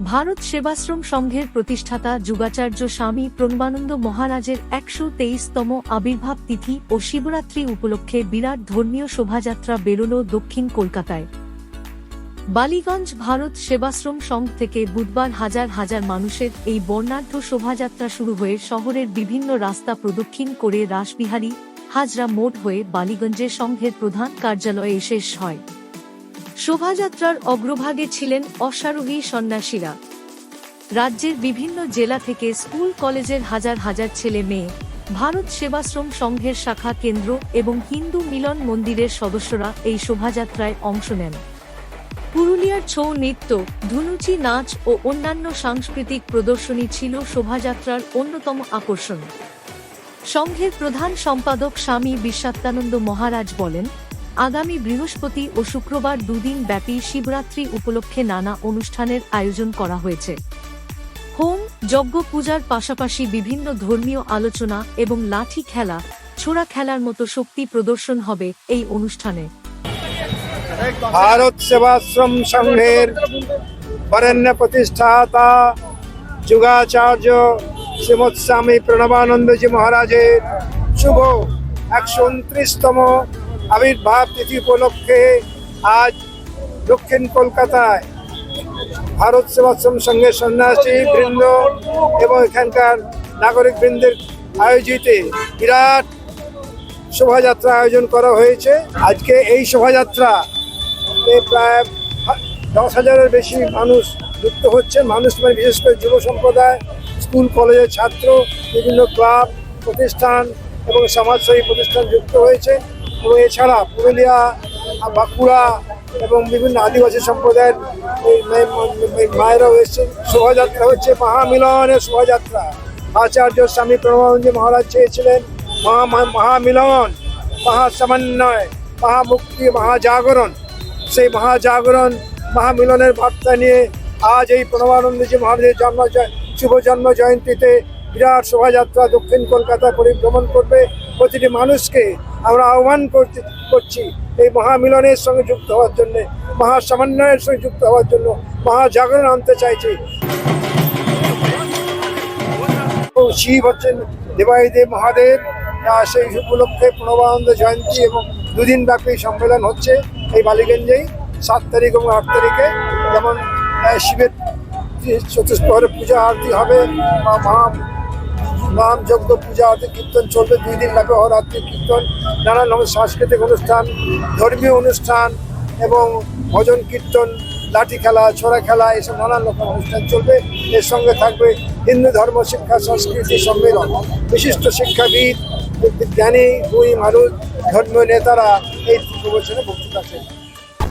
ভারত সেবাশ্রম সংঘের প্রতিষ্ঠাতা যুগাচার্য স্বামী প্রণবানন্দ মহারাজের একশো তেইশতম আবির্ভাব তিথি ও শিবরাত্রি উপলক্ষে বিরাট ধর্মীয় শোভাযাত্রা বেরোল দক্ষিণ কলকাতায়। বালিগঞ্জ ভারত সেবাশ্রম সংঘ থেকে বুধবার হাজার হাজার মানুষের এই বর্ণাঢ্য শোভাযাত্রা শুরু হয়ে শহরের বিভিন্ন রাস্তা প্রদক্ষিণ করে রাসবিহারী হাজরা মোড় হয়ে বালিগঞ্জের সংঘের প্রধান কার্যালয়ে শেষ হয়। শোভাযাত্রার অগ্রভাগে ছিলেন অশ্বারোহী সন্ন্যাসীরা। রাজ্যের বিভিন্ন জেলা থেকে স্কুল, কলেজের হাজার হাজার ছেলে মেয়ে, ভারত সেবাশ্রম সংঘের শাখা কেন্দ্র এবং হিন্দু মিলন মন্দিরের সদস্যরা এই শোভাযাত্রায় অংশ নেন। পুরুলিয়ার ছৌ নৃত্য, ধুনুচি নাচ ও অন্যান্য সাংস্কৃতিক প্রদর্শনী ছিল শোভাযাত্রার অন্যতম আকর্ষণ। সংঘের প্রধান সম্পাদক স্বামী বিশ্বাত্মানন্দ মহারাজ বলেন আগামী বৃহস্পতি ও শুক্রবার দুদিন ব্যাপী শিবরাত্রি উপলক্ষে নানা অনুষ্ঠানের আয়োজন করা হয়েছে। হোম যজ্ঞ পূজার পাশাপাশি বিভিন্ন ধর্মীয় আলোচনা এবং লাঠি খেলা, ছোড়া খেলার মতো শক্তি প্রদর্শন হবে এই অনুষ্ঠানে। ভারত সেবাশ্রম সংঘের বরেণ্য প্রতিষ্ঠাতা যুগাচার্য শ্রীমৎ স্বামী প্রণবানন্দজি মহারাজের শুভ একশো উনত্রিশতম আবির্ভাব তিথি উপলক্ষে আজ দক্ষিণ কলকাতায় ভারত সেবাশ্রম সংঘের সন্ন্যাসী বৃন্দ এবং এখানকার নাগরিক বৃন্দের আয়োজিত বিরাট শোভাযাত্রা আয়োজন করা হয়েছে। আজকে এই শোভাযাত্রা প্রায় দশ হাজারের বেশি মানুষ যুক্ত হচ্ছে মানুষ মানে বিশেষ করে যুব সম্প্রদায়, স্কুল, কলেজের ছাত্র, বিভিন্ন ক্লাব, প্রতিষ্ঠান এবং সমাজসেবী প্রতিষ্ঠান যুক্ত হয়েছে। এবং এছাড়া পুরুলিয়া, বাঁকুড়া এবং বিভিন্ন আদিবাসী সম্প্রদায়ের মায়েরাও এসেছেন। শোভাযাত্রা হচ্ছে মহামিলনের শোভাযাত্রা। আচার্য স্বামী প্রণবানন্দ মহারাজ চেয়েছিলেন, মহা মহামিলন, মহাসমন্বয়, মহামুক্তি, মহাজাগরণ। সেই মহাজাগরণ, মহামিলনের বার্তা নিয়ে আজ এই প্রণবানন্দজি মহারাজের জন্ম শুভ জন্ম জয়ন্তীতে বিরাট শোভাযাত্রা দক্ষিণ কলকাতা পরিভ্রমণ করবে প্রতিটি মানুষকে। আমরা আহ্বান করতে করছি এই মহামিলনের সঙ্গে যুক্ত হওয়ার জন্য, মহাসমন্বয়ের সঙ্গে যুক্ত হওয়ার জন্য মহাজাগরণ আনতে চাইছি। শিব হচ্ছেন দেবাইদেব মহাদেব সেই উপলক্ষে প্রণবানন্দ জয়ন্তী এবং দুদিন ব্যাপী সম্মেলন হচ্ছে এই বালিগঞ্জেই, সাত তারিখ এবং আট তারিখে। যেমন শিবের চতুষ্পহরে পূজা, আরতি হবে, বা মহা নাম যজ্ঞ পূজা আরতি কীর্তন চলবে। দুই দিন লাগবে অরাত্রি কীর্তন। নানান রকম সাংস্কৃতিক অনুষ্ঠান, ধর্মীয় অনুষ্ঠান এবং ভজন কীর্তন, লাঠি খেলা, ছোড়া খেলা, এসব নানান রকম অনুষ্ঠান চলবে। এর সঙ্গে থাকবে হিন্দু ধর্ম, শিক্ষা, সংস্কৃতি, সম্মেলন। বিশিষ্ট শিক্ষাবিদ জ্ঞানী দুই মানুষ, ধর্মীয় নেতারা এই প্রবচনে বক্তৃতা